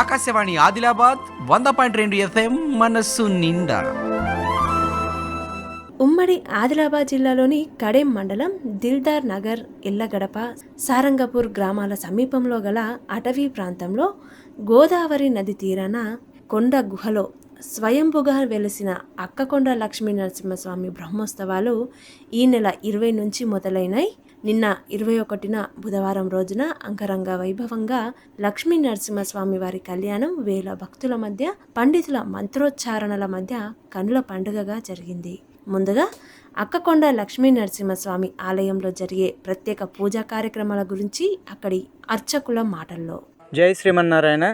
ఆకాశవాణి ఆదిలాబాద్ వంద పాయింట్ రెండు ఎఫ్ఎం మనస్సు నిండా. ఉమ్మడి ఆదిలాబాద్ జిల్లాలోని కడెం మండలం దిల్దార్ నగర్ ఇళ్ళగడప సారంగపూర్ గ్రామాల సమీపంలో గల అటవీ ప్రాంతంలో గోదావరి నది తీరాన కొండ గుహలో స్వయంభుగా వెలిసిన అక్కకొండ లక్ష్మీ నరసింహస్వామి బ్రహ్మోత్సవాలు ఈ నెల ఇరవై నుంచి మొదలైనాయి. నిన్న ఇరవై ఒకటిన బుధవారం రోజున అంగరంగ వైభవంగా లక్ష్మీ నరసింహస్వామి వారి కళ్యాణం వేల భక్తుల మధ్య పండితుల మంత్రోచ్చారణల మధ్య కనుల పండుగగా జరిగింది. ముందుగా అక్కకొండ లక్ష్మీ నరసింహస్వామి ఆలయంలో జరిగే ప్రత్యేక పూజా కార్యక్రమాల గురించి అక్కడి అర్చకుల మాటల్లో. జై శ్రీమన్నారాయణ.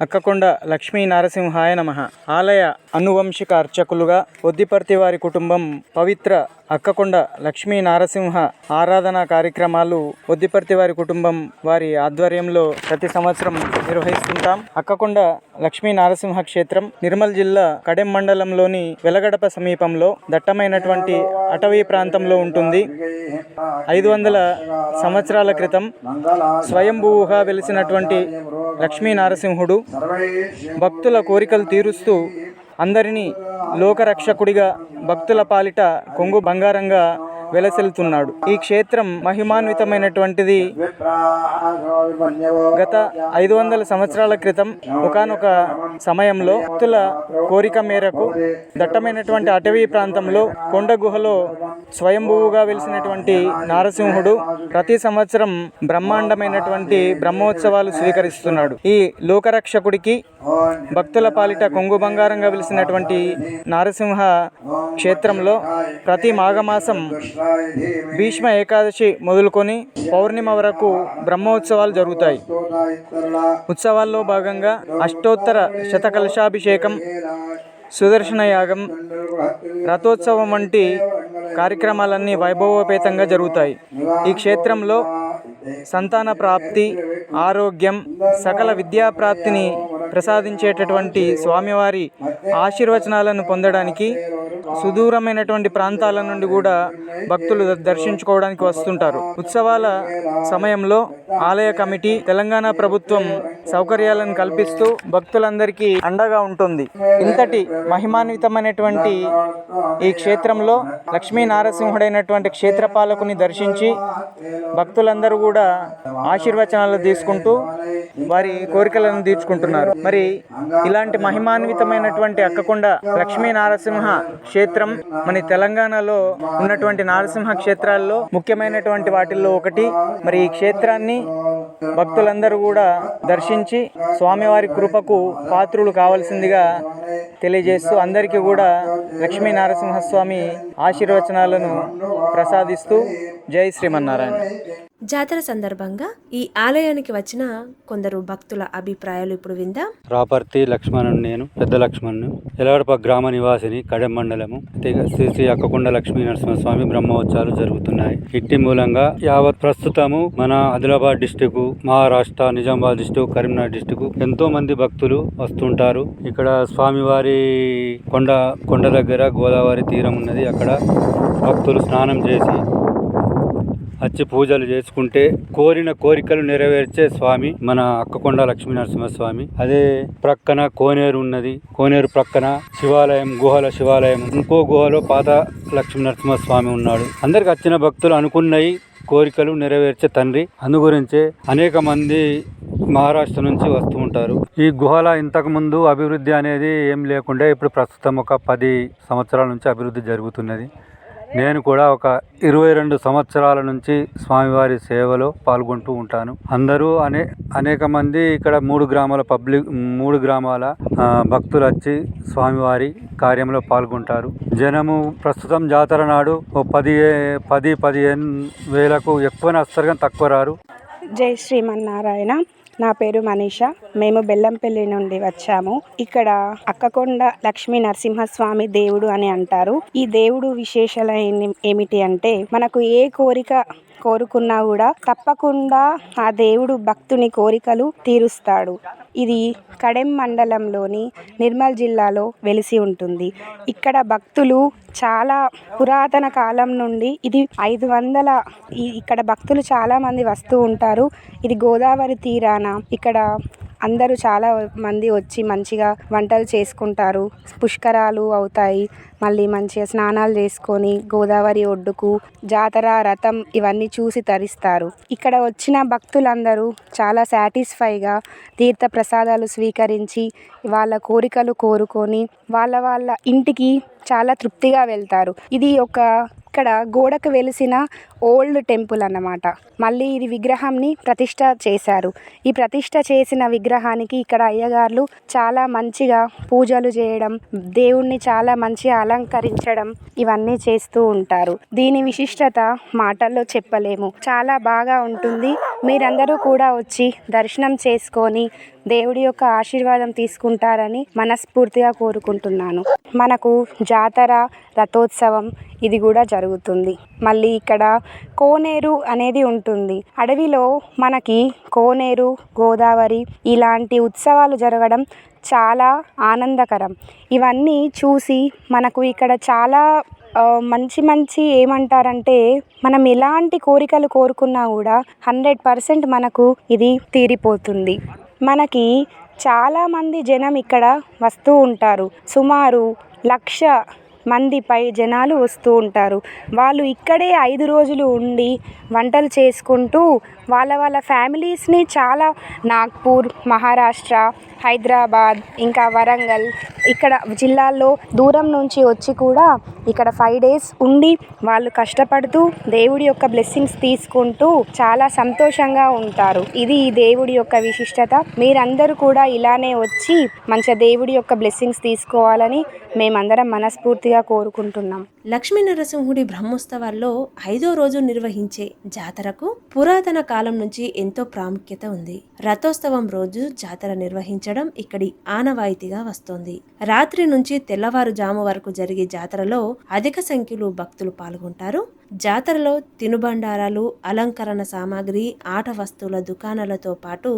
అక్కకొండ లక్ష్మీ నరసింహాయ నమ. ఆలయ అనువంశిక అర్చకులుగా ఒద్దిపర్తి వారి కుటుంబం పవిత్ర అక్కకొండ లక్ష్మీ నారసింహ ఆరాధన కార్యక్రమాలు ఒద్దిపర్తి వారి కుటుంబం వారి ఆధ్వర్యంలో ప్రతి సంవత్సరం నిర్వహిస్తుంటాం. అక్కకొండ లక్ష్మీ నారసింహ క్షేత్రం నిర్మల్ జిల్లా కడెం మండలంలోని వెలగడప సమీపంలో దట్టమైనటువంటి అటవీ ప్రాంతంలో ఉంటుంది. ఐదు వందల సంవత్సరాల క్రితం స్వయంభూగా వెలిసినటువంటి లక్ష్మీ నారసింహుడు భక్తుల కోరికలు తీరుస్తూ అందరినీ లోకరక్షకుడిగా భక్తుల పాలిట కొంగు బంగారంగా వెలసెలుతున్నాడు ఈ క్షేత్రం మహిమాన్వితమైనటువంటిది. గత ఐదు వందల సంవత్సరాల క్రితం ఒకానొక సమయంలో భక్తుల కోరిక మేరకు దట్టమైనటువంటి అటవీ ప్రాంతంలో కొండ గుహలో స్వయంభువుగా వెలిసినటువంటి నారసింహుడు ప్రతి సంవత్సరం బ్రహ్మాండమైనటువంటి బ్రహ్మోత్సవాలు స్వీకరిస్తున్నాడు. ఈ లోకరక్షకుడికి భక్తుల పాలిట కొంగు బంగారంగా వెలిసినటువంటి నారసింహ క్షేత్రంలో ప్రతి మాఘమాసం భీష్మ ఏకాదశి మొదలుకొని పౌర్ణిమ వరకు బ్రహ్మోత్సవాలు జరుగుతాయి. ఉత్సవాల్లో భాగంగా అష్టోత్తర శతకలశాభిషేకం సుదర్శన యాగం రథోత్సవం వంటి కార్యక్రమాలన్నీ వైభవోపేతంగా జరుగుతాయి. ఈ క్షేత్రంలో సంతాన ప్రాప్తి ఆరోగ్యం సకల విద్యా ప్రాప్తిని ప్రసాదించేటటువంటి స్వామివారి ఆశీర్వచనాలను పొందడానికి సుదూరమైనటువంటి ప్రాంతాల నుండి కూడా భక్తులు ద- దర్శించుకోవడానికి వస్తుంటారు. ఉత్సవాల సమయంలో ఆలయ కమిటీ తెలంగాణ ప్రభుత్వం సౌకర్యాలను కల్పిస్తూ భక్తులందరికీ అండగా ఉంటుంది. ఇంతటి మహిమాన్వితమైనటువంటి ఈ క్షేత్రంలో లక్ష్మీ నారసింహుడైనటువంటి క్షేత్రపాలకుని దర్శించి భక్తులందరూ కూడా ఆశీర్వచనాలు తీసుకుంటూ వారి కోరికలను తీర్చుకుంటున్నారు. మరి ఇలాంటి మహిమాన్వితమైనటువంటి అక్కకొండ లక్ష్మీ నారసింహ క్షేత్రం మన తెలంగాణలో ఉన్నటువంటి నారసింహ క్షేత్రాల్లో ముఖ్యమైనటువంటి వాటిల్లో ఒకటి. మరి ఈ క్షేత్రాన్ని భక్తులందరూ కూడా దర్శించి స్వామివారి కృపకు పాత్రులు కావాల్సిందిగా తెలియజేస్తూ అందరికీ కూడా లక్ష్మీ నారసింహస్వామి ఆశీర్వచనాలను ప్రసాదిస్తూ జై శ్రీమన్నారాయణ. జాతర సందర్భంగా ఈ ఆలయానికి వచ్చిన కొందరు భక్తుల అభిప్రాయాలు ఇప్పుడు విందాం. రాపర్తి లక్ష్మణుడు నేను పెద్ద లక్ష్మణుడు ఎలవడప గ్రామ నివాసిని కడెం మండలము. శ్రీ శ్రీ అక్కకొండ లక్ష్మీ నరసింహస్వామి బ్రహ్మోత్సవాలు జరుగుతున్నాయి. ఇట్టి మూలంగా యావత్ ప్రస్తుతము మన Adilabad district Maharashtra Nizamabad district Karimnagar district ఎంతో మంది భక్తులు వస్తుంటారు. ఇక్కడ స్వామివారి కొండ కొండ దగ్గర గోదావరి తీరం ఉన్నది. అక్కడ భక్తులు స్నానం చేసి వచ్చి పూజలు చేసుకుంటే కోరిన కోరికలు నెరవేర్చే స్వామి మన అక్కకొండ లక్ష్మీ నరసింహస్వామి. అదే ప్రక్కన కోనేరు ఉన్నది. కోనేరు ప్రక్కన శివాలయం గుహల శివాలయం. ఇంకో గుహలో పాత లక్ష్మీ నరసింహస్వామి ఉన్నాడు. అందరికి వచ్చిన భక్తులు అనుకున్నవి కోరికలు నెరవేర్చే తండ్రి. అందు గురించే అనేక మంది మహారాష్ట్ర నుంచి వస్తూ ఉంటారు. ఈ గుహల ఇంతకు ముందు అభివృద్ధి అనేది ఏం లేకుండా ఇప్పుడు ప్రస్తుతం ఒక పది సంవత్సరాల నుంచి అభివృద్ధి జరుగుతున్నది. నేను కూడా ఒక ఇరవై రెండు సంవత్సరాల నుంచి స్వామివారి సేవలో పాల్గొంటూ ఉంటాను. అందరూ అనే అనేక మంది ఇక్కడ మూడు గ్రామాల పబ్లిక్ మూడు గ్రామాల భక్తులు వచ్చి స్వామివారి కార్యంలో పాల్గొంటారు. జనము ప్రస్తుతం జాతర నాడు ఓ పది పది పదిహేను వేలకు ఎక్కువనే వస్తారు కానీ తక్కువ రారు. జై శ్రీమన్నారాయణ నా పేరు మనీష. మేము బెల్లంపల్లి నుండి వచ్చాము. ఇక్కడ అక్కకొండ లక్ష్మీ నరసింహస్వామి దేవుడు అని అంటారు. ఈ దేవుడు విశేషాలు ఏమిటి అంటే మనకు ఏ కోరిక కోరుకున్నా కూడా తప్పకుండా ఆ దేవుడు భక్తుని కోరికలు తీరుస్తాడు. ఇది కడెం మండలంలోని నిర్మల్ జిల్లాలో వెలిసి ఉంటుంది. ఇక్కడ భక్తులు చాలా పురాతన కాలం నుండి ఇది ఐదు వందల ఇక్కడ భక్తులు చాలా మంది వస్తూ ఉంటారు. ఇది గోదావరి తీరాన ఇక్కడ అందరూ చాలా మంది వచ్చి మంచిగా వంటలు చేసుకుంటారు. పుష్కరాలు అవుతాయి. మళ్ళీ మంచిగా స్నానాలు చేసుకొని గోదావరి ఒడ్డుకు జాతర రథం ఇవన్నీ చూసి తరిస్తారు. ఇక్కడ వచ్చిన భక్తులందరూ చాలా సాటిస్ఫైగా తీర్థ ప్రసాదాలు స్వీకరించి వాళ్ళ కోరికలు కోరుకొని వాళ్ళ వాళ్ళ ఇంటికి చాలా తృప్తిగా వెళ్తారు. ఇది ఒక ఇక్కడ గోడకు వెలిసిన ఓల్డ్ టెంపుల్ అన్నమాట. మళ్ళీ ఇది విగ్రహంని ప్రతిష్ట చేశారు. ఈ ప్రతిష్ట చేసిన విగ్రహానికి ఇక్కడ అయ్యగారులు చాలా మంచిగా పూజలు చేయడం దేవుణ్ణి చాలా మంచిగా అలంకరించడం ఇవన్నీ చేస్తూ ఉంటారు. దీని విశిష్టత మాటల్లో చెప్పలేము. చాలా బాగా ఉంటుంది. మీరందరూ కూడా వచ్చి దర్శనం చేసుకొని దేవుడి యొక్క ఆశీర్వాదం తీసుకుంటారని మనస్ఫూర్తిగా కోరుకుంటున్నాను. మనకు జాతర రథోత్సవం ఇది కూడా జరుగుతుంది. మళ్ళీ ఇక్కడ కోనేరు అనేది ఉంటుంది. అడవిలో మనకి కోనేరు గోదావరి ఇలాంటి ఉత్సవాలు జరగడం చాలా ఆనందకరం. ఇవన్నీ చూసి మనకు ఇక్కడ చాలా మంచి మంచి ఏమంటారంటే మనం ఎలాంటి కోరికలు కోరుకున్నా కూడా హండ్రెడ్ పర్సెంట్ మనకు ఇది తీరిపోతుంది. మనకి చాలామంది జనం ఇక్కడ వస్తూ ఉంటారు. సుమారు లక్ష మందిపై జనాలు వస్తూ ఉంటారు. వాళ్ళు ఇక్కడే ఐదు రోజులు ఉండి వంటలు చేసుకుంటూ వాళ్ళ వాళ్ళ ఫ్యామిలీస్ని చాలా నాగ్పూర్ మహారాష్ట్ర హైదరాబాద్ ఇంకా వరంగల్ ఇక్కడ జిల్లాల్లో దూరం నుంచి వచ్చి కూడా ఇక్కడ ఫైవ్ డేస్ ఉండి వాళ్ళు కష్టపడుతూ దేవుడి యొక్క బ్లెస్సింగ్స్ తీసుకుంటూ చాలా సంతోషంగా ఉంటారు. ఇది ఈ దేవుడి యొక్క విశిష్టత. మీరందరూ కూడా ఇలానే వచ్చి మంచిగా దేవుడి యొక్క బ్లెస్సింగ్స్ తీసుకోవాలని మేమందరం మనస్ఫూర్తిగా కోరుకుంటున్నాం. లక్ష్మీ నరసింహుడి బ్రహ్మోత్సవాల్లో ఐదో రోజు నిర్వహించే జాతరకు పురాతన కాలం నుంచి ఎంతో ప్రాముఖ్యత ఉంది. రథోత్సవం రోజు జాతర నిర్వహించడం ఇక్కడి ఆనవాయితీగా వస్తోంది. రాత్రి నుంచి తెల్లవారుజాము వరకు జరిగే జాతరలో అధిక సంఖ్యలో భక్తులు పాల్గొంటారు. జాతరలో తినుబండారాలు అలంకరణ సామాగ్రి ఆట వస్తువుల దుకాణాలతో పాటు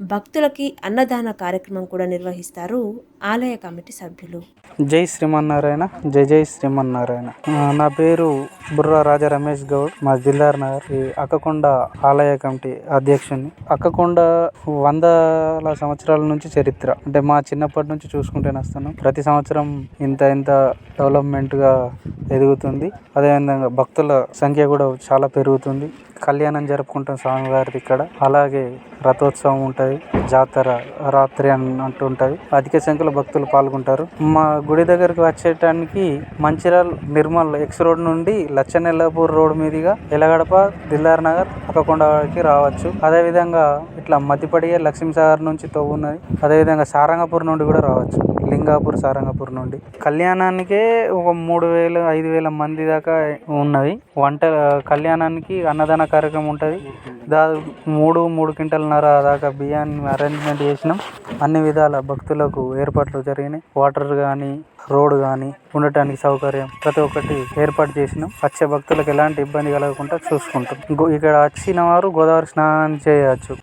భక్తులకి అన్నదాన కార్యక్రమం కూడా నిర్వహిస్తారు ఆలయ కమిటీ సభ్యులు. జై శ్రీమన్నారాయణ జై జై శ్రీమన్నారాయణ. నా పేరు బుర్రా రాజా రమేష్ గౌడ్ మా దిల్దార్ నగర్ అక్కకొండ ఆలయ కమిటీ అధ్యక్షుని. అక్కకొండ వందల సంవత్సరాల నుంచి చరిత్ర. అంటే మా చిన్నప్పటి నుంచి చూసుకుంటే వస్తున్నాం ప్రతి సంవత్సరం ఇంత ఇంత డెవలప్మెంట్గా ఎదుగుతుంది. అదేవిధంగా భక్తుల సంఖ్య కూడా చాలా పెరుగుతుంది. కళ్యాణం జరుపుకుంటాం స్వామివారిది ఇక్కడ. అలాగే రథోత్సవం ఉంటుంది జాతర రాత్రి అని అంటూ ఉంటుంది అధిక సంఖ్యలో భక్తులు పాల్గొంటారు. మా గుడి దగ్గరకు వచ్చేటానికి మంచిర్యాల నిర్మల్ ఎక్స్ రోడ్ నుండి లచ్చనెల్లపూర్ రోడ్ మీదుగా ఎలగడప దిల్లార్ నగర్ అక్కకొండకి రావచ్చు. అదేవిధంగా ఇట్లా మధ్యపడిగే లక్ష్మీసాగర్ నుంచి తవ్వున్నది. అదేవిధంగా సారంగపూర్ నుండి కూడా రావచ్చు. లింగాపూర్ సారంగపూర్ నుండి. కళ్యాణానికే ఒక మూడు వేలు ఐదు వేల మంది దాకా ఉన్నవి వంట కళ్యాణానికి అన్నదాన కార్యక్రమం ఉంటుంది. దాదాపు మూడు మూడు క్వింటల్నర దాకా బియ్యాన్ని అరేంజ్మెంట్ చేసినాం. అన్ని విధాల భక్తులకు ఏర్పాట్లు జరిగినాయి. వాటర్ కానీ రోడ్ కానీ ఉండటానికి సౌకర్యం ప్రతి ఒక్కటి ఏర్పాటు చేసినాం. వచ్చే భక్తులకు ఎలాంటి ఇబ్బంది కలగకుండా చూసుకుంటాం. గో- ఇక్కడ వచ్చిన వారు గోదావరి స్నానం చేయవచ్చు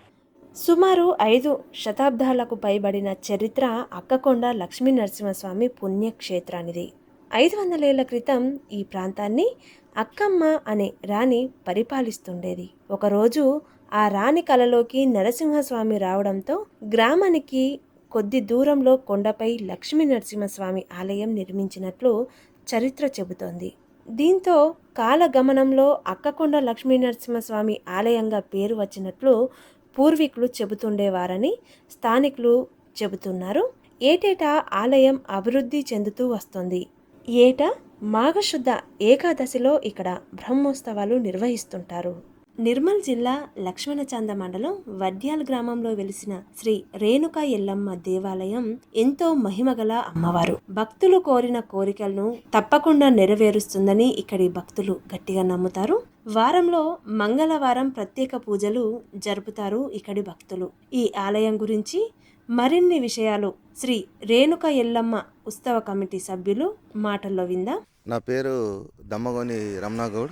సుమారు ఐదు శతాబ్దాలకు పైబడిన చరిత్ర అక్కకొండ లక్ష్మీ నరసింహస్వామి పుణ్యక్షేత్రానిది. ఐదు వందలేళ్ళ క్రితం ఈ ప్రాంతాన్ని అక్కమ్మ అనే రాణి పరిపాలిస్తుండేది. ఒకరోజు ఆ రాణి కలలోకి నరసింహస్వామి రావడంతో గ్రామానికి కొద్ది దూరంలో కొండపై లక్ష్మీ నరసింహస్వామి ఆలయం నిర్మించినట్లు చరిత్ర చెబుతోంది. దీంతో కాలగమనంలో అక్కకొండ లక్ష్మీ నరసింహస్వామి ఆలయంగా పేరు వచ్చినట్లు పూర్వీకులు చెబుతుండేవారని స్థానికులు చెబుతున్నారు. ఏటేటా ఆలయం అభివృద్ధి చెందుతూ వస్తుంది? ఏటా? మాఘశుద్ధ ఏకాదశిలో ఇక్కడ బ్రహ్మోత్సవాలు నిర్వహిస్తుంటారు. నిర్మల్ జిల్లా లక్ష్మణచంద మండలం వడ్యాల్ గ్రామంలో వెలిసిన శ్రీ రేణుకా ఎల్లమ్మ దేవాలయం ఎంతో మహిమగల అమ్మవారు. భక్తులు కోరిన కోరికలను తప్పకుండా నెరవేరుస్తుందని ఇక్కడి భక్తులు గట్టిగా నమ్ముతారు. వారంలో మంగళవారం ప్రత్యేక పూజలు జరుపుతారు ఇక్కడి భక్తులు. ఈ ఆలయం గురించి మరిన్ని విషయాలు శ్రీ రేణుక ఎల్లమ్మ ఉత్సవ కమిటీ సభ్యులు మాటల్లో విందా. నా పేరు దమ్మగోని రమణగౌడ్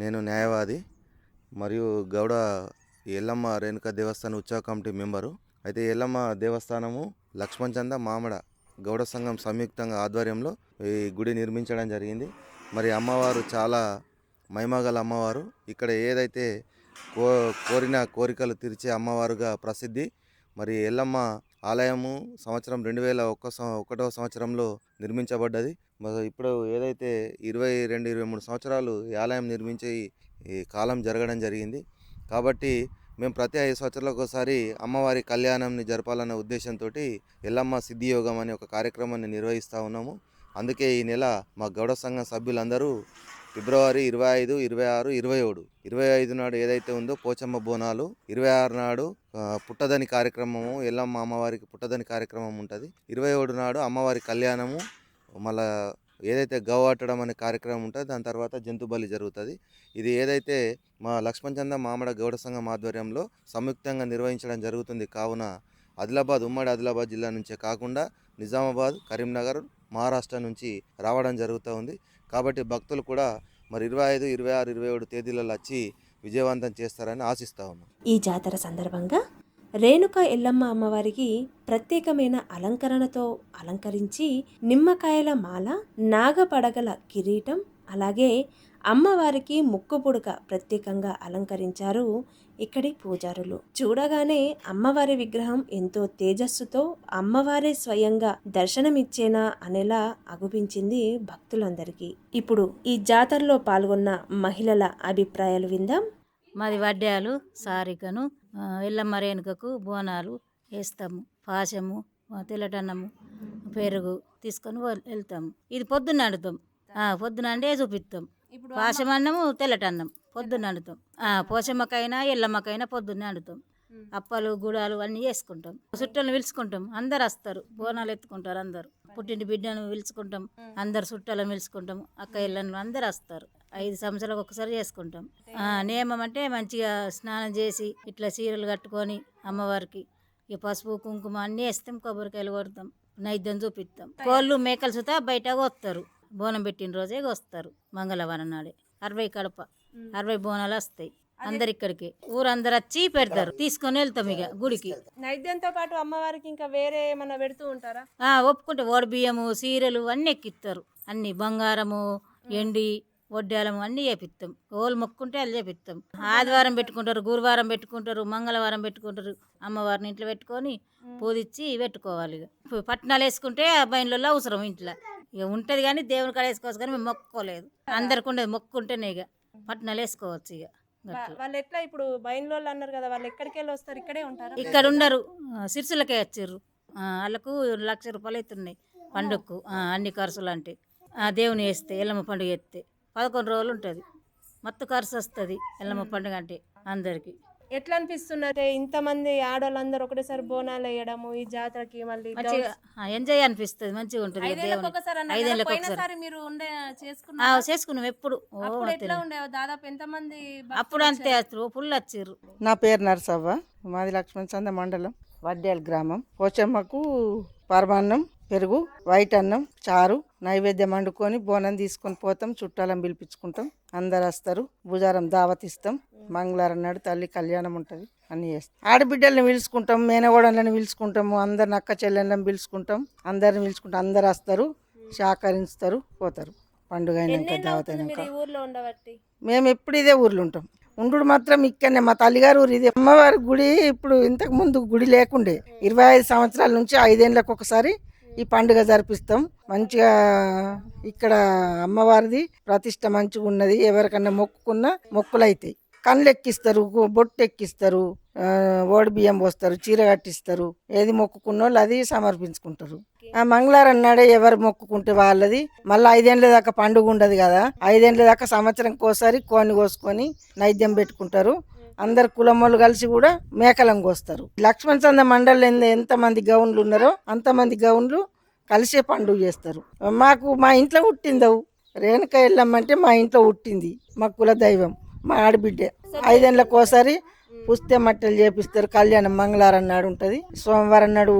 నేను న్యాయవాది మరియు గౌడ ఎల్లమ్మ రేణుక దేవస్థానం ఉత్సవ కమిటీ మెంబరు. అయితే ఎల్లమ్మ దేవస్థానము లక్ష్మణ్ చంద మామడ గౌడ సంఘం సంయుక్తంగా ఆధ్వర్యంలో ఈ గుడి నిర్మించడం జరిగింది. మరి అమ్మవారు చాలా మహిమగల అమ్మవారు. ఇక్కడ ఏదైతే కో కోరిన కోరికలు తీర్చే అమ్మవారుగా ప్రసిద్ధి. మరి ఎల్లమ్మ ఆలయము సంవత్సరం రెండు వేల ఒక్క ఒకటో సంవత్సరంలో నిర్మించబడ్డది. ఇప్పుడు ఏదైతే ఇరవై రెండు ఇరవై మూడు సంవత్సరాలు ఈ ఆలయం నిర్మించే ఈ కాలం జరగడం జరిగింది. కాబట్టి మేము ప్రతి ఐదు సంవత్సరాలకు ఒకసారి అమ్మవారి కళ్యాణంని జరపాలన్న ఉద్దేశంతో ఎల్లమ్మ సిద్ధి యోగం అనే ఒక కార్యక్రమాన్ని నిర్వహిస్తూ ఉన్నాము. అందుకే ఈ నెల మా గౌడ సంఘం సభ్యులందరూ ఫిబ్రవరి ఇరవై ఐదు ఇరవై ఆరు ఇరవై ఏడు. ఇరవై ఐదు నాడు ఏదైతే ఉందో పోచమ్మ బోనాలు ఇరవై ఆరు నాడు పుట్టదని కార్యక్రమము ఎల్లమ్మ అమ్మవారికి పుట్టదని కార్యక్రమం ఉంటుంది. ఇరవై ఏడు నాడు అమ్మవారి కళ్యాణము మళ్ళా ఏదైతే గవ్వాటడం అనే కార్యక్రమం ఉంటుంది దాని తర్వాత జంతు బలి జరుగుతుంది. ఇది ఏదైతే మా లక్ష్మణచంద మామడ గౌడ సంఘం ఆధ్వర్యంలో సంయుక్తంగా నిర్వహించడం జరుగుతుంది కావున ఆదిలాబాద్ ఉమ్మడి ఆదిలాబాద్ జిల్లా నుంచే కాకుండా నిజామాబాద్ కరీంనగర్ మహారాష్ట్ర నుంచి రావడం జరుగుతూ ఉంది. కాబట్టి భక్తులు కూడా మరి ఇరవై ఐదు ఇరవై ఆరు ఇరవై ఏడు తేదీలలో వచ్చి విజయవంతం చేస్తారని ఆశిస్తా ఉన్నాం. ఈ జాతర సందర్భంగా రేణుక ఎల్లమ్మ అమ్మవారికి ప్రత్యేకమైన అలంకరణతో అలంకరించి నిమ్మకాయల మాల నాగపడగల కిరీటం అలాగే అమ్మవారికి ముక్కు పుడక ప్రత్యేకంగా అలంకరించారు ఇక్కడి పూజారులు. చూడగానే అమ్మవారి విగ్రహం ఎంతో తేజస్సుతో అమ్మవారే స్వయంగా దర్శనమిచ్చేనా అనేలా అగుపించింది భక్తులందరికీ. ఇప్పుడు ఈ జాతరలో పాల్గొన్న మహిళల అభిప్రాయాలు విందాం. మాది వడ్డాలు సారికను ఆ, ఎల్లమ్మ రేణుకకు బోనాలు వేస్తాము పాశము తెల్లటన్నము పెరుగు తీసుకొని వెళ్తాము. ఇది పొద్దున్న ఆడుతాం పొద్దున అంటే చూపిస్తాం పాశం అన్నము తెల్లటన్నం పొద్దున్న వండుతాం. ఆ, పోషమ్మకైనా ఎల్లమ్మకైనా పొద్దున్నే వండుతాం. అప్పలు గుడాలు అన్నీ చేసుకుంటాం చుట్టాలను పిలుచుకుంటాం. అందరు వస్తారు. బోనాలు ఎత్తుకుంటారు అందరు. పుట్టింటి బిడ్డను పిలుచుకుంటాం. అందరు చుట్టాలను పిలుచుకుంటాం. అక్క ఇళ్ళను అందరు వస్తారు. ఐదు సంవత్సరాలకు ఒకసారి చేసుకుంటాం. ఆ, నియమం అంటే మంచిగా స్నానం చేసి ఇట్లా చీరలు కట్టుకొని అమ్మవారికి ఇక పసుపు కుంకుమ అన్నీ వేస్తాం. కొబ్బరికాయలు కొడతాం. నైద్యం చూపిస్తాం కోళ్ళు మేకలు సుతా బయట వస్తారు బోనం పెట్టిన రోజే వస్తారు మంగళవారం నాడే. అరవై కడప అరవై బోనాలు వస్తాయి. అందరు ఇక్కడికి. ఊరందరు వచ్చి పెడతారు. తీసుకొని వెళ్తాం ఇక గుడికి. నైద్యంతో పాటు అమ్మవారికి ఇంకా వేరే ఏమైనా పెడుతూ ఉంటారా? ఒప్పుకుంటే ఓడి బియ్యము సీరలు అన్నీ ఎక్కిస్తారు. అన్ని బంగారము ఎండి వడ్డాలము అన్నీ చేపిస్తాం ఓలు మొక్కుంటే అది చేపిస్తాం ఆదివారం పెట్టుకుంటారు గురువారం పెట్టుకుంటారు మంగళవారం పెట్టుకుంటారు. అమ్మవారిని ఇంట్లో పెట్టుకొని పూజించి పెట్టుకోవాలి ఇక. పట్నాలు వేసుకుంటే బయలులో అవసరం ఇంట్లో. ఇక ఉంటుంది కానీ దేవుని కాడ వేసుకోవచ్చు కానీ మేము మొక్కుకోలేదు. అందరికి ఉండేది మొక్కుంటేనే ఇక పట్నాలు వేసుకోవచ్చు ఇక. వాళ్ళు ఎట్లా ఇప్పుడు బయలు అన్నారు కదా వాళ్ళు ఎక్కడికి వెళ్ళి వస్తారు? ఇక్కడే ఉంటారా? ఇక్కడ ఉండరు. వచ్చిర్రు ఆ, వాళ్ళకు లక్ష రూపాయలు అవుతున్నాయి పండుగకు. అన్ని ఖర్చులు అంటే. దేవుని వేస్తే ఎల్లమ్మ పండుగ ఎత్తే పదకొండు రోజులు ఉంటుంది. మత్తు ఖర్చు వస్తుంది ఎల్లమ్మ పండుగ అంటే అందరికి. ఎట్లా అనిపిస్తున్నదే ఇంతమంది ఆడవాళ్ళందరూ ఒకటేసారి బోనాలు వేయడము ఈ జాతరకి మళ్ళీ మంచిగా ఆ, ఎంజాయ్ అనిపిస్తుంది మంచిగా ఉంటుంది ఇక ఐదేళ్ళకి దేవుని ఒకసారి అన్నారు కదా, ఐదేళ్ళకి ఒకసారి. పోయినసారి మీరు ఉండే ఆ, చేసుకున్నారు చేసుకున్నాం ఎప్పుడు. ఓ అప్పుడు ఎట్లా తెలియదు. ఉండే దాదాపు ఎంత మంది అప్పుడు అంతే ఫుల్ వచ్చిర్రు. నా పేరు నరసవ్వ మాది లక్ష్మణ్ చంద మండలం వడ్డ్యాల గ్రామం. పోచమ్మకు పరమాన్నం పెరుగు వైట్ అన్నం చారు నైవేద్యం వండుకొని బోనం తీసుకొని పోతాం చుట్టాలను పిలిపించుకుంటాం అందరు వస్తారు భుజారం దావత్ ఇస్తాం మంగళవారం నాడు తల్లి కళ్యాణం ఉంటుంది అన్నీ చేస్తాం. ఆడబిడ్డల్ని పిలుచుకుంటాం మేనగోడళ్ళని పిలుచుకుంటాము అందరిని అక్క చెల్లెళ్ళని పిలుచుకుంటాం అందరిని పిలుచుకుంటాం అందరు వస్తారు సహకరిస్తారు పోతారు. పండుగ అయినాక దావత్ అయినాక. మేము ఎప్పుడు ఇదే ఊర్లో ఉంటాం. ఉండు మాత్రం ఇక్కడనే మా తల్లిగారు ఊరు ఇది. అమ్మవారి గుడి ఇప్పుడు ఇంతకు ముందు గుడి లేకుండే. ఇరవై ఐదు సంవత్సరాల నుంచి ఐదేళ్ళకి ఒకసారి ఈ పండుగ జరిపిస్తాం. మంచిగా ఇక్కడ అమ్మవారిది ప్రతిష్ట మంచిగా ఉన్నది. ఎవరికన్నా మొక్కుకున్నా మొక్కులు అవుతాయి కళ్ళు ఎక్కిస్తారు బొట్టు ఎక్కిస్తారు ఓడి బియ్యం పోస్తారు చీర కట్టిస్తారు. ఏది మొక్కుకున్న వాళ్ళు అది సమర్పించుకుంటారు. ఆ మంగళవారం నాడే ఎవరు మొక్కుకుంటే వాళ్ళది. మళ్ళీ ఐదేళ్ళ దాకా పండుగ ఉండదు కదా. ఐదేళ్ళ దాకా సంవత్సరం కోసారి కోని కోసుకొని నైద్యం పెట్టుకుంటారు. అందరు కులమ్మలు కలిసి కూడా మేకలం కోస్తారు. లక్ష్మణ చంద మండలి ఎంతమంది గౌన్లు ఉన్నారో అంతమంది గౌన్లు కలిసే పండుగ చేస్తారు. మాకు మా ఇంట్లో పుట్టిందవు. రేణుక వెళ్ళమ్మంటే మా ఇంట్లో పుట్టింది. మా కుల దైవం మా ఆడబిడ్డ. ఐదేళ్ళకి ఒకసారి పుస్తే మట్టలు చేపిస్తారు. కళ్యాణం మంగళవారం నాడు ఉంటుంది. సోమవారం నాడు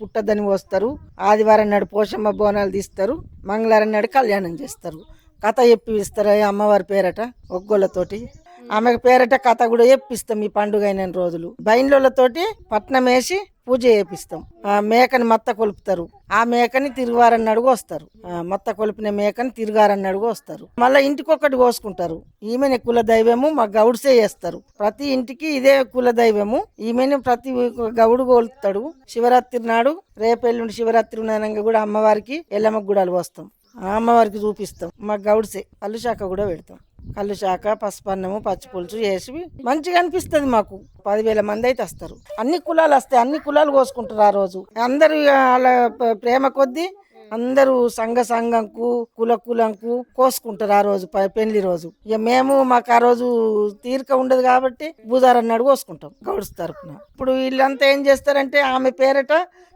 పుట్టదని వస్తారు ఆదివారం నాడు పోషమ్మ బోనాలు తీస్తారు. మంగళవారం నాడు కళ్యాణం చేస్తారు. కథ చెప్పి ఇస్తారు అమ్మవారి పేరట ఒగ్గోళ్ళతోటి? ఆమెకు పేరట కథ కూడా చెప్పిస్తాం ఈ పండుగ అయిన రోజులు. బయలులతోటి పట్నం వేసి పూజ చేపిస్తాం. ఆ మేకని మత్త కొలుపుతారు. ఆ మేకని తిరుగారని అడుగు వస్తారు. మత్త కొలిపిన మేకని తిరుగారని అడుగు వస్తారు. మళ్ళీ ఇంటికొకటి కోసుకుంటారు. ఈమెనే కుల దైవము మా గౌడ్సే చేస్తారు. ప్రతి ఇంటికి ఇదే కుల దైవము. ఈమెను ప్రతి గౌడు కోలుతాడు. శివరాత్రి నాడు రేపు శివరాత్రి ఉన్నదంగా కూడా అమ్మవారికి ఎల్లమ్మ గుడాలు వస్తాం ఆ అమ్మవారికి చూపిస్తాం. మా గౌడ్సే కళ్ళు శాఖ కూడా పెడతాం. కళ్ళు శాఖ పసుపన్నము పచ్చి పులుసు వేసి మంచిగా అనిపిస్తుంది మాకు. పదివేల మంది అయితే వస్తారు. అన్ని కులాలు వస్తాయి. అన్ని కులాలు కోసుకుంటారు ఆ రోజు. అందరు వాళ్ళ ప్రేమ కొద్దీ అందరూ సంఘ సంఘంకు కుల కులంకు కోసుకుంటారు ఆ రోజు పెళ్ళి రోజు. ఇక మేము మాకు ఆ రోజు తీరిక ఉండదు కాబట్టి బుధారన్నాడు కోసుకుంటాం గౌడ్స్ తరపున. ఇప్పుడు వీళ్ళంతా ఏం చేస్తారంటే ఆమె పేరట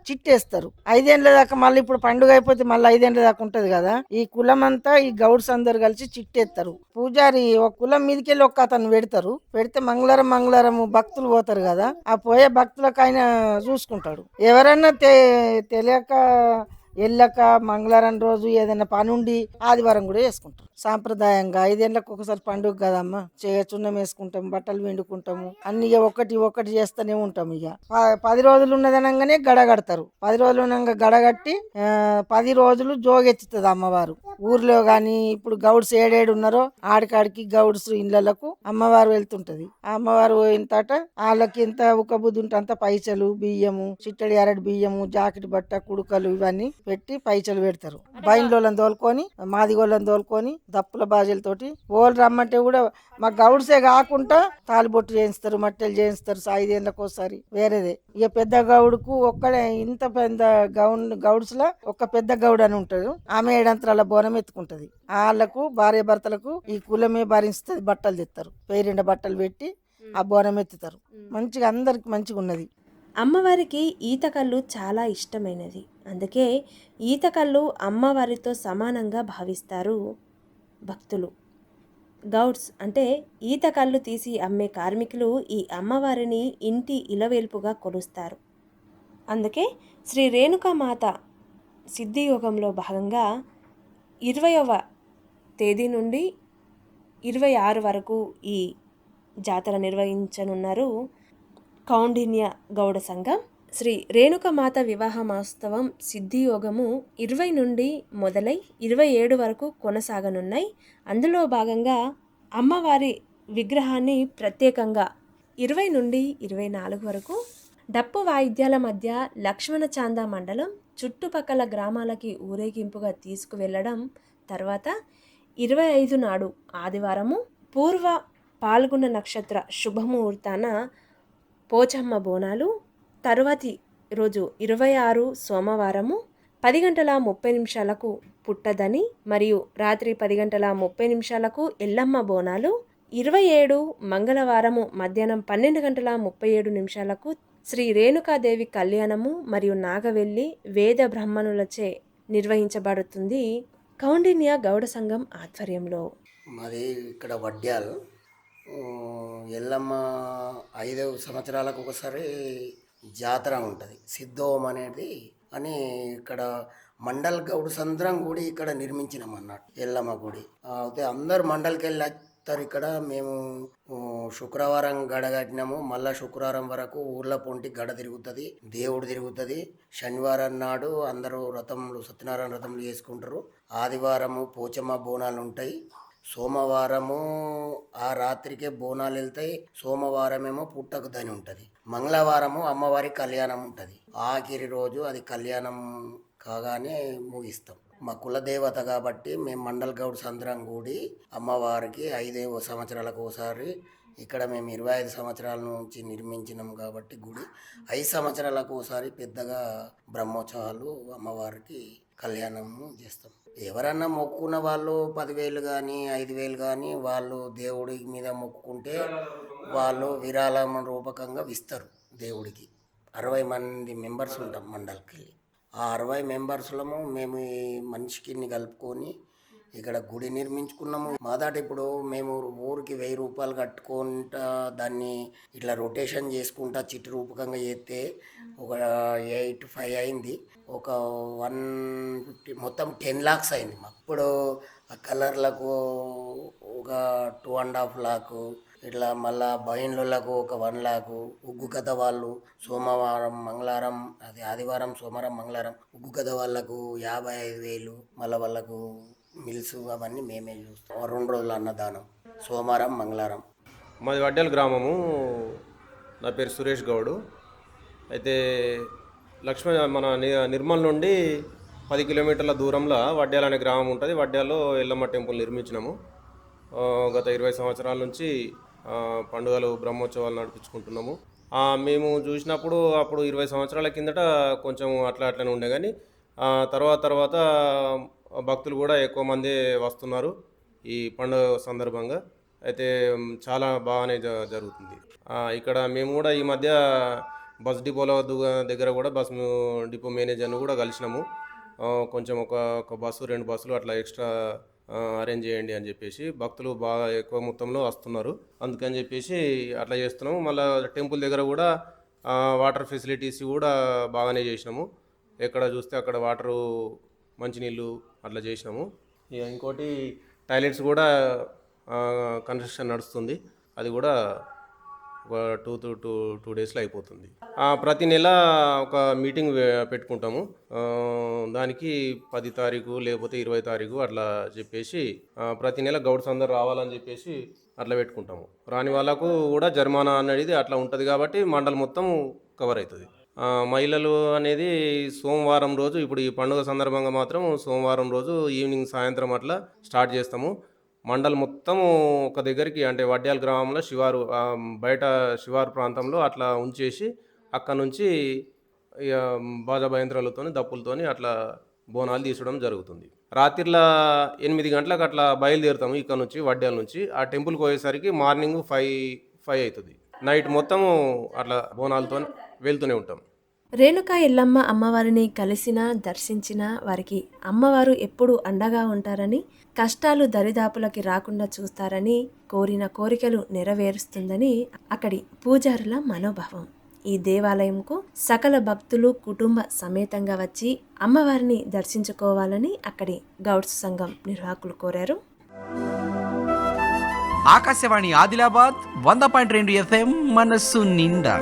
చిట్టేస్తారు. ఐదేండ్ల దాకా మళ్ళీ ఇప్పుడు పండుగ అయిపోతే మళ్ళీ ఐదేండ్ల దాకా ఉంటది కదా. ఈ కులం అంతా ఈ గౌడ్స్ అందరు కలిసి చిట్టేస్తారు. పూజారి ఒక కులం మీదకి వెళ్ళి ఒక అతను పెడతారు. పెడితే మంగళవారం మంగళవారం భక్తులు పోతారు కదా. ఆ పోయే భక్తులకు ఆయన చూసుకుంటాడు. ఎవరన్నా తెలియక వెళ్ళక మంగళవారం రోజు ఏదైనా పని ఉండి ఆదివారం కూడా వేసుకుంటాం సాంప్రదాయంగా ఐదేళ్ళకి ఒకసారి పండుగ కదమ్మా. చేయ చున్నం వేసుకుంటాం బట్టలు వెండుకుంటాము. అన్ని ఇక ఒకటి ఒకటి చేస్తూనే ఉంటాం ఇక. పది రోజులు ఉన్నదనంగానే గడ కడతారు పది రోజులు ఉన్నాక గడ కట్టి పది రోజులు జోగెచ్చుతుంది అమ్మవారు. ఊర్లో గాని ఇప్పుడు గౌడ్స్ ఏడేడు ఉన్నారో ఆడికాడికి గౌడ్స్ ఇళ్ళకు అమ్మవారు వెళ్తుంటది. ఆ అమ్మవారు పోయినతాట వాళ్ళకి ఇంత ఒక బుద్ధి ఉంటే అంత పైసలు బియ్యము చిట్టడి అరటి బియ్యము జాకెట్ బట్ట కుడుకలు ఇవన్నీ పెట్టి పైసలు పెడతారు. బయలులోళ్ళని తోలుకొని మాదిగోళ్ళని తోలుకొని దప్పుల బాజలతోటి ఓళ్ళు రమ్మంటే కూడా మా గౌడ్సే కాకుండా తాలిబొట్టు చేయిస్తారు మట్టెలు చేయిస్తారు ఐదేళ్ళకి ఒకసారి. వేరేదే. ఇక పెద్ద గౌడుకు ఒక్కడే ఇంత పెద్ద గౌన్ గౌడ్స్లా ఒక పెద్ద గౌడ్ అని ఉంటాడు. ఆమె ఏడంతరాల బోనం ఎత్తుకుంటది. వాళ్ళకు భార్య భర్తలకు ఈ కులమే భరిస్తుంది బట్టలు తెస్తారు పేరిండ బట్టలు పెట్టి ఆ బోనం ఎత్తుతారు. మంచిగా అందరికి మంచిగా ఉన్నది అమ్మవారికి ఈతకళ్ళు చాలా ఇష్టమైనది. అందుకే ఈత కళ్ళు అమ్మవారితో సమానంగా భావిస్తారు భక్తులు. గౌడ్స్ అంటే ఈత కళ్ళు తీసి అమ్మే కార్మికులు ఈ అమ్మవారిని ఇంటి ఇలవేల్పుగా కొలుస్తారు. అందుకే శ్రీ రేణుకామాత సిద్ధియోగంలో భాగంగా ఇరవయవ తేదీ నుండి ఇరవై ఆరు వరకు ఈ జాతర నిర్వహించనున్నారు కౌండిన్య గౌడ సంఘం. శ్రీ రేణుకమాత వివాహ మహోత్సవం సిద్ధియోగము ఇరవై నుండి మొదలై ఇరవై ఏడు వరకు కొనసాగనున్నాయి. అందులో భాగంగా అమ్మవారి విగ్రహాన్ని ప్రత్యేకంగా ఇరవై నుండి ఇరవై నాలుగు వరకు డప్పు వాయిద్యాల మధ్య లక్ష్మణ చాంద మండలం చుట్టుపక్కల గ్రామాలకి ఊరేగింపుగా తీసుకువెళ్ళడం తర్వాత ఇరవై ఐదు నాడు ఆదివారము పూర్వ పాల్గొన్న నక్షత్ర శుభముహూర్తాన పోచమ్మ బోనాలు తరువాతి రోజు ఇరవై ఆరు సోమవారము పది గంటల ముప్పై నిమిషాలకు పుట్టదని మరియు రాత్రి పది గంటల ముప్పై నిమిషాలకు ఎల్లమ్మ బోనాలు ఇరవై ఏడు మంగళవారము మధ్యాహ్నం పన్నెండు గంటల ముప్పై ఏడు నిమిషాలకు శ్రీ రేణుకాదేవి కళ్యాణము మరియు నాగవెల్లి వేద బ్రాహ్మణులచే నిర్వహించబడుతుంది కౌండిన్య గౌడ సంఘం ఆధ్వర్యంలో. మాది ఇక్కడ వడ్డ్యాలు ఎల్లమ్మ ఐదు సంవత్సరాలకు ఒకసారి జాతర ఉంటుంది. సిద్ధోం అనేది అని ఇక్కడ మండల్ గౌడు సంద్రం గుడి ఇక్కడ నిర్మించినాం అన్నట్టు. ఎల్లమ్మ గుడి. అయితే అందరు మండల్కి వెళ్ళి వస్తారు ఇక్కడ. మేము శుక్రవారం గడ కట్టినాము. మళ్ళా శుక్రవారం వరకు ఊర్ల పొంటి గడ తిరుగుతుంది. దేవుడు తిరుగుతుంది. శనివారం నాడు అందరూ వ్రతములు సత్యనారాయణ వ్రతములు చేసుకుంటారు. ఆదివారము పోచమ్మ బోనాలు ఉంటాయి. సోమవారము ఆ రాత్రికే బోనాలు వెళ్తాయి. సోమవారమేమో పుట్టకు దాని ఉంటుంది. మంగళవారము అమ్మవారి కళ్యాణం ఉంటుంది. ఆఖరి రోజు అది కళ్యాణం కాగానే ముగిస్తాం. మా కులదేవత కాబట్టి మేము మండల్ గౌడ్ సంద్రం కూడి అమ్మవారికి ఐదు సంవత్సరాలకు ఒకసారి ఇక్కడ మేము ఇరవై ఐదు సంవత్సరాల నుంచి నిర్మించినాం కాబట్టి గుడి. ఐదు సంవత్సరాలకు ఒకసారి పెద్దగా బ్రహ్మోత్సవాలు అమ్మవారికి కళ్యాణం చేస్తాం. ఎవరన్నా మొక్కున్న వాళ్ళు పదివేలు కానీ ఐదు వేలు కానీ వాళ్ళు దేవుడి మీద మొక్కుకుంటే వాళ్ళు విరాళం రూపకంగా ఇస్తారు దేవుడికి. అరవై మంది మెంబర్స్ ఉంటాం మండలికి వెళ్ళి ఆ అరవై మెంబర్స్లము మేము ఈ మనిషికి కలుపుకొని ఇక్కడ గుడి నిర్మించుకున్నాము. మాదాట ఇప్పుడు మేము ఊరికి వెయ్యి రూపాయలు కట్టుకుంటా దాన్ని ఇట్లా రొటేషన్ చేసుకుంటా చిట్టు రూపకంగా చేస్తే ఒక ఎయిట్ ఫైవ్ అయింది. ఒక వన్ ఫిఫ్టీ మొత్తం టెన్ లాక్స్ అయింది మాకు. ఇప్పుడు ఆ కలర్లకు ఒక టూ అండ్ హాఫ్ లాక్ ఇట్లా మళ్ళా బయన్లకు ఒక వన్ లాక్ ఉగ్గు కథ వాళ్ళు సోమవారం మంగళవారం అది ఆదివారం సోమవారం మంగళవారం ఉగ్గు కథ వాళ్ళకు యాభై ఐదు వేలు మళ్ళీ వాళ్ళకు మిల్స్ అవన్నీ మేమే చూస్తాం. రెండు రోజులు అన్నదానం. సోమవారం మంగళవారం. మాది వడ్డేల గ్రామము. నా పేరు సురేష్ గౌడు. అయితే లక్ష్మణ మన నిర్మల్ నుండి పది కిలోమీటర్ల దూరంలో వడ్డ్యాల అనే గ్రామం ఉంటుంది. వడ్డ్యాలో ఎల్లమ్మ టెంపుల్ నిర్మించినాము. గత ఇరవై సంవత్సరాల నుంచి పండుగలు బ్రహ్మోత్సవాలు నడిపించుకుంటున్నాము. మేము చూసినప్పుడు అప్పుడు ఇరవై సంవత్సరాల కిందట కొంచెం అట్లా అట్లనే ఉండే కానీ తర్వాత తర్వాత భక్తులు కూడా ఎక్కువ మంది వస్తున్నారు ఈ పండుగ సందర్భంగా. అయితే చాలా బాగానే జ- జరుగుతుంది. ఇక్కడ మేము కూడా ఈ మధ్య బస్ డిపోల దగ్గర కూడా బస్ డిపో మేనేజర్ని కూడా కలిసినాము. కొంచెం ఒక ఒక బస్సు రెండు బస్సులు అట్లా ఎక్స్ట్రా అరేంజ్ చేయండి అని చెప్పేసి భక్తులు బాగా ఎక్కువ మొత్తంలో వస్తున్నారు. అందుకని చెప్పేసి అట్లా చేస్తున్నాము. మళ్ళీ టెంపుల్ దగ్గర కూడా వాటర్ ఫెసిలిటీస్ కూడా బాగానే చేసినాము. ఎక్కడ చూస్తే అక్కడ వాటరు మంచినీళ్ళు అట్లా చేసినాము. ఇక ఇంకోటి టాయిలెట్స్ కూడా కన్స్ట్రక్షన్ నడుస్తుంది. అది కూడా ఒక టూ టూ టూ టూ డేస్లో అయిపోతుంది. ప్రతి నెల ఒక మీటింగ్ పెట్టుకుంటాము. దానికి పది తారీఖు లేకపోతే ఇరవై తారీఖు అట్లా చెప్పేసి ప్రతి నెల గౌడ్స్ అందరు రావాలని చెప్పేసి అట్లా పెట్టుకుంటాము. రాని వాళ్ళకు కూడా జరిమానా అనేది అట్లా ఉంటుంది కాబట్టి మండలం మొత్తం కవర్ అవుతుంది. మహిళలు అనేది సోమవారం రోజు ఇప్పుడు ఈ పండుగ సందర్భంగా మాత్రం సోమవారం రోజు ఈవినింగ్ సాయంత్రం అట్లా స్టార్ట్ చేస్తాము. మండల్ మొత్తం ఒక దగ్గరికి అంటే వడ్డ్యాల గ్రామంలో శివారు బయట శివారు ప్రాంతంలో అట్లా ఉంచేసి అక్కడ నుంచి ఇక బాజా భయంత్రాలతోని దప్పులతోని అట్లా బోనాలు తీసడం జరుగుతుంది. రాత్రిలో ఎనిమిది గంటలకు అట్లా బయలుదేరుతాము ఇక్కడ నుంచి వడ్డ్యాల నుంచి. ఆ టెంపుల్కి పోయేసరికి మార్నింగ్ ఫైవ్ ఫైవ్ అవుతుంది. నైట్ మొత్తము అట్లా బోనాలతో వెళ్తూనే ఉంటాం. రేణుకా ఎల్లమ్మ అమ్మవారిని కలిసినా దర్శించినా వారికి అమ్మవారు ఎప్పుడు అండగా ఉంటారని కష్టాలు దరిదాపులకి రాకుండా చూస్తారని కోరిన కోరికలు నెరవేరుస్తుందని అక్కడి పూజారుల మనోభావం. ఈ దేవాలయంకు సకల భక్తులు కుటుంబ సమేతంగా వచ్చి అమ్మవారిని దర్శించుకోవాలని అక్కడి గౌడ్స్ సంఘం నిర్వాహకులు కోరారు. ఆకాశవాణి ఆదిలాబాద్ వంద పాయింట్ రెండు ఎఫ్ఎం మనస్సు నిండా